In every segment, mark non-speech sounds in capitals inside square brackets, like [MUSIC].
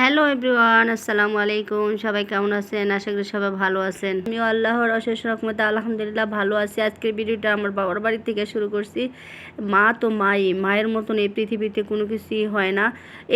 Hello everyone, আসসালামু আলাইকুম। সবাই কেমন আছেন? আশা করি সবাই ভালো আছেন। আমিও আল্লাহর অশেষ রকমতে আলহামদুলিল্লাহ ভালো আছি। আজকের ভিডিওটা আমার বাবার বাড়ি থেকে শুরু করছি। মা তো মাই, মায়ের মতন এই পৃথিবীতে কোনো কিছুই হয় না।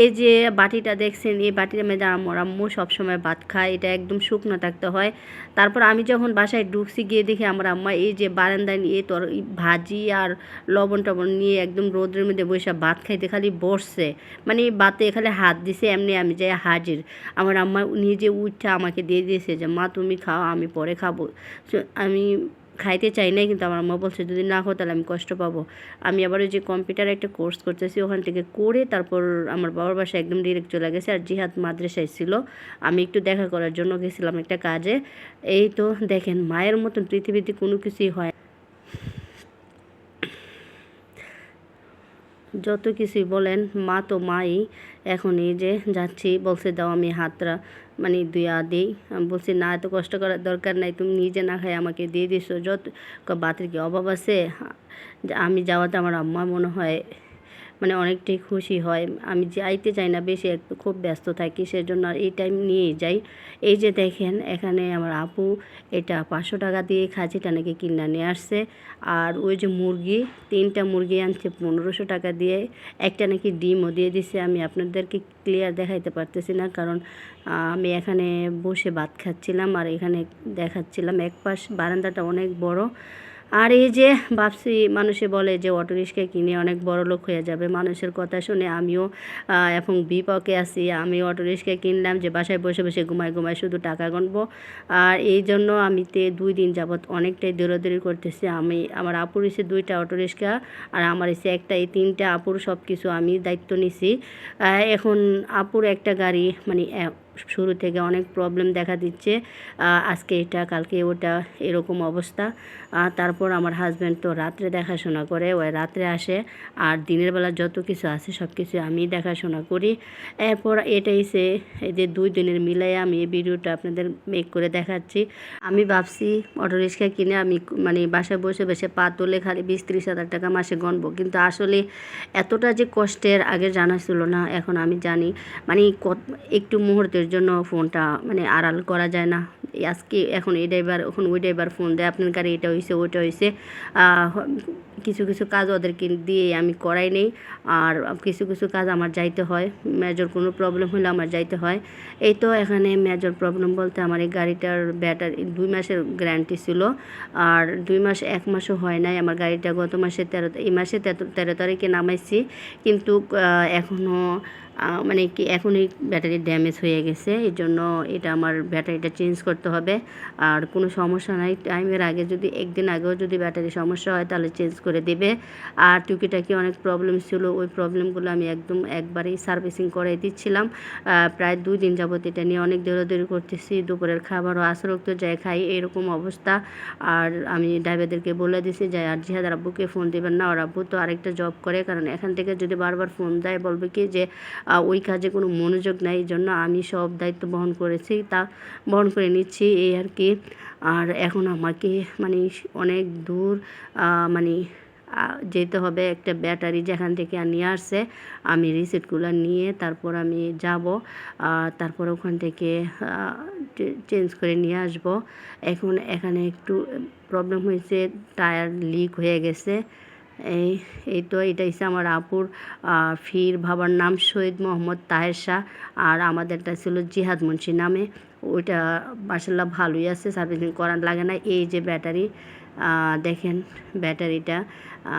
এই যে বাটিটা দেখছেন, এই বাটির মধ্যে আমার আম্মু সবসময় ভাত খায়, এটা একদম শুকনো থাকতে হয়। তারপর আমি যখন বাসায় ঢুকছি, গিয়ে দেখি আমার আম্মা এই যে বারান্দায় নিয়ে তর, ভাজি আর লবণ টবণ নিয়ে একদম রোদের মধ্যে বসে ভাত খাইতে খালি বসছে। মানে ভাতে খালি হাত দিছে, এমনি আমি যাই হাজির। আমার আম্মা নিজে উঠে আমাকে দিয়ে দিয়েছে যে, মা, তুমি খাও, আমি পরে খাব। আমি খাইতে চাই নাই, কিন্তু আমার আম্মা বলছে, যদি না খাও, তাহলে আমি কষ্ট পাবো। আমি আবার ওই যে কম্পিউটার একটা কোর্স করতেছি, ওখান থেকে করে তারপর আমার বাবার বাসায় একদম ডিরেক্ট চলে গেছে, আর জিহাদ মাদ্রাসায় ছিল। আমি একটু দেখা করার জন্য গেছিলাম একটা কাজে। এই তো দেখেন, মায়ের মতন পৃথিবীতে কোনো কিছুই হয় না। যত কিছুই বলেন, মা তো মাই। এখন এই যে যাচ্ছি, বলছে দাও আমি হাতরা মানে দুয়া দিই। আমি বলছি, না, এত কষ্ট করার দরকার নাই, তুমি নিজে না খাই আমাকে দিয়ে দিছো। যত বাতের কি অভাব আছে, আমি যাওয়াতে আমার আম্মা মনে হয় মানে অনেকটাই খুশি হয়। আমি যাইতে চাই না, বেশি খুব ব্যস্ত থাকি, সেজন্য আর এই টাইম নিয়েই যাই। এই যে দেখেন, এখানে আমার আপু, এটা পাঁচশো টাকা দিয়ে খাঁচিটা নাকি কিনা নিয়ে আসছে। আর ওই যে মুরগি, তিনটা মুরগি আনছে পনেরোশো টাকা দিয়ে। একটা নাকি ডিমও দিয়ে দিছে, আমি আপনাদেরকে ক্লিয়ার দেখাইতে পারতেছি না, কারণ আমি এখানে বসে ভাত খাচ্ছিলাম, আর এখানে দেখাচ্ছিলাম এক পাশ বারান্দাটা অনেক বড়। আর এই যে ভাবছি মানুষে বলে যে অটো রিক্সা কিনে অনেক বড় লোক হয়ে যাবে, মানুষের কথা শুনে আমিও এখন বিপকে আছি। আমি অটো রিক্সা কিনলাম যে বাসায় বসে বসে ঘুমায় ঘুমায় শুধু টাকা গণবো আর এই জন্য আমি তে দুই দিন যাবৎ অনেকটাই দৌড়াদৌড়ি করতেছি। আমি, আমার আপুর এসে দুইটা অটো রিক্সা আর আমার এসে একটা, এই তিনটা আপুর সব কিছু আমি দায়িত্ব নিছি। এখন আপুর একটা গাড়ি মানে শুরু থেকে অনেক প্রবলেম দেখা দিচ্ছে। আজকে এটা, কালকে ওটা, এরকম অবস্থা। তারপর আমার হাজব্যান্ড তো রাত্রে দেখাশোনা করে ওই রাত্রে আসে। আর দিনের বেলা যত কিছু আছে, সব কিছু আমি দেখাশোনা করি। এরপর এটাই সে, এই যে দুই দিনের মিলাই আমি এই ভিডিওটা আপনাদের মেক করে দেখাচ্ছি। আমি ভাবছি অটো রিক্সা কিনে আমি মানে বাসায় বসে বসে পা তুলে খালি বিশ ত্রিশ হাজার টাকা মাসে গণবো। কিন্তু আসলে এতটা যে কষ্টের আগে জানা ছিল না, এখন আমি জানি। মানে একটু মুহূর্তের জন্য ফোনটা মানে আড়াল করা যায় না। আজকে এখন এই ড্রাইভার, এখন ওই ড্রাইভার ফোন দেয়, আপনার গাড়ি এটা হয়েছে ওইটা হয়েছে কিছু কিছু কাজ ওদেরকে দিয়ে আমি করাই নেই। আর কিছু কিছু কাজ আমার যাইতে হয়। মেজর কোনো প্রবলেম হলে আমার যাইতে হয়। এই তো এখানে মেজর প্রবলেম বলতে আমার এই গাড়িটার ব্যাটারি, দুই মাসের গ্যারান্টি ছিল। আর দুই মাস, এক মাসও হয় নাই। আমার গাড়িটা গত মাসে তেরো, এই মাসে তেরো তেরো তারিখে নামাইছি। কিন্তু এখনও মানে কি এখনই ব্যাটারি ড্যামেজ হয়ে গেছে, এই জন্য এটা আমার ব্যাটারিটা চেঞ্জ করতে হবে। আর কোনো সমস্যা নাই, টাইমের আগে যদি, একদিন আগেও যদি ব্যাটারি সমস্যা হয় তাহলে চেঞ্জ করে দেবে। আর টুকিটাকি অনেক প্রবলেম ছিল, ওই প্রবলেমগুলো আমি একদম একবারেই সার্ভিসিং করে দিচ্ছিলাম। প্রায় দুই দিন যাবত এটা নিয়ে অনেক দৌড়াদৌড়ি করতেছি, দুপুরের খাবারও আসরক্ত যায়, খাই, এরকম অবস্থা। আর আমি ড্রাইভারদেরকে বলে দিছি যে, আর জিহাদ আব্বুকে ফোন দেবেন না, ওর আব্বু তো আরেকটা জব করে। কারণ এখান থেকে যদি বারবার ফোন দেয়, বলবে কি যে ওই কাজে কোনো মনোযোগ নাই, এই জন্য আমি সব দায়িত্ব বহন করেছি, তা বহন করে নিচ্ছি এই আর কি। আর এখন আমাকে মানে অনেক দূর মানে যেতে হবে একটা ব্যাটারি যেখান থেকে নিয়ে আসছে, আমি রিসিপ্টগুলো নিয়ে তারপর আমি যাব, আর তারপর ওখান থেকে চেঞ্জ করে নিয়ে আসব। এখন এখানে একটু প্রবলেম হয়েছে, টায়ার লিক হয়ে গেছে। এই এই তো এটা হচ্ছে আমার আপুর ফির বাবার নাম শহীদ মোহাম্মদ তাহের শাহ, আর আমাদেরটা ছিল জিহাদ মুন্সি নামে। ওইটা মার্শাল্লাহ ভালোই আছে সার্ভিসিং করার লাগে না। এই যে ব্যাটারি দেখেন ব্যাটারিটা,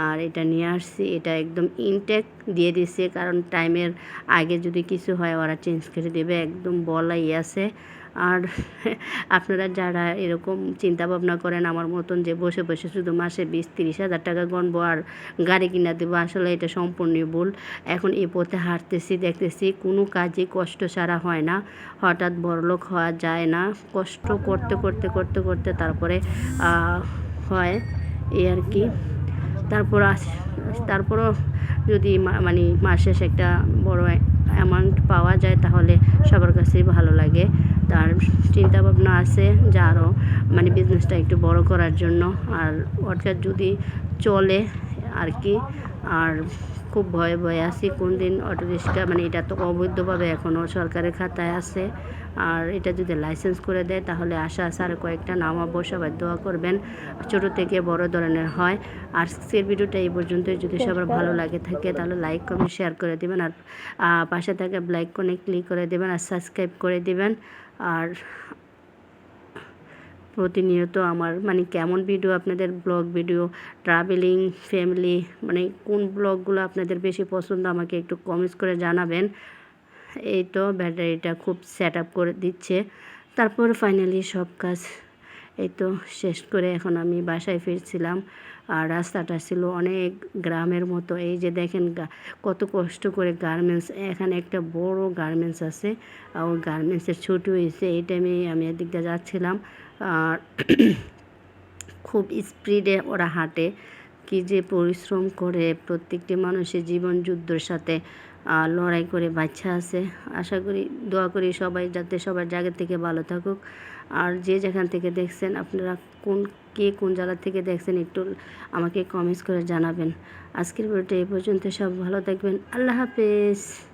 আর এটা নিয়ে আসছি। এটা একদম ইনটেক দিয়ে দিচ্ছে কারণ টাইমের আগে যদি কিছু হয় ওরা চেঞ্জ করে দেবে। একদম বলাই আছে। আর আপনারা যারা এরকম চিন্তা ভাবনা করেন, আমার মতন যে বসে বসে শুধু মাসে বিশ তিরিশ হাজার টাকা গণবো আর গাড়ি কিনা দেবো, আসলে এটা সম্পূর্ণই ভুল। এখন এই পথে হাঁটতেছি, দেখতেছি কোনো কাজই কষ্ট ছাড়া হয় না। হঠাৎ বড়লোক হওয়া যায় না। কষ্ট করতে করতে করতে করতে তারপরে হয় এই আর কি। তারপর আস- তারপরও যদি মানে মাস শেষে একটা বড় অ্যামাউন্ট পাওয়া যায় তাহলে সবার কাছেই ভালো লাগে। তার চিন্তা ভাবনা আছে যে আরও মানে বিজনেসটা একটু বড় করার জন্য। আর অর্থাৎ যদি চলে আর কি, আর খুব ভয়ে ভয়ে আছি, কোন দিন অটো রিক্সা মানে এটা তো অবৈধভাবে এখনও সরকারের খাতায় আছে। আর এটা যদি লাইসেন্স করে দেয়, তাহলে আশা আছে আর কয়েকটা নামাবো সবাই দোয়া করবেন। ছোটো থেকে বড় ধরনের হয়। আর আজকের ভিডিওটা এই পর্যন্তই। যদি সবার ভালো লাগে থাকে, তাহলে লাইক কমেন্ট শেয়ার করে দেবেন। আর পাশে থাকা ব্লাইক কোনে ক্লিক করে দেবেন আর সাবস্ক্রাইব করে দেবেন। আর প্রতিনিয়ত আমার মানে কেমন ভিডিও আপনাদের ব্লগ ভিডিও ট্রাভেলিং ফ্যামিলি মানে কোন ব্লগগুলো আপনাদের বেশি পছন্দ আমাকে একটু কমেন্টস করে জানাবেন। এই তো ব্যাটারিটা খুব সেট আপ করে দিচ্ছে। তারপর ফাইনালি সব কাজ এই তো শেষ করে এখন আমি বাসায় ফিরছিলাম। আর রাস্তাটা ছিল অনেক গ্রামের মতো, এই যে দেখেন কত কষ্ট করে গার্মেন্টস এখানে একটা বড় গার্মেন্টস আছে। আর গার্মেন্টসের ছুটি হয়েছে, এই টাইমে আমি এদিক দিয়ে যাচ্ছিলাম। আর [CLEARS THROAT] খুব স্পিডে ওরা হাঁটে। কি যে পরিশ্রম করে প্রত্যেকটি মানুষের জীবন যুদ্ধর সাথে লড়াই করে বাচ্চা আছে। আশা করি, দোয়া করি সবাই যাতে সবার জায়গা থেকে ভালো থাকুক। আর যে যেখান থেকে দেখছেন, আপনারা কোন, কে কোন জায়গা থেকে দেখছেন, একটু আমাকে কমেন্টস করে জানাবেন। আজকের ভিডিওটা এই পর্যন্ত, সব ভালো থাকবেন। আল্লাহ হাফেজ।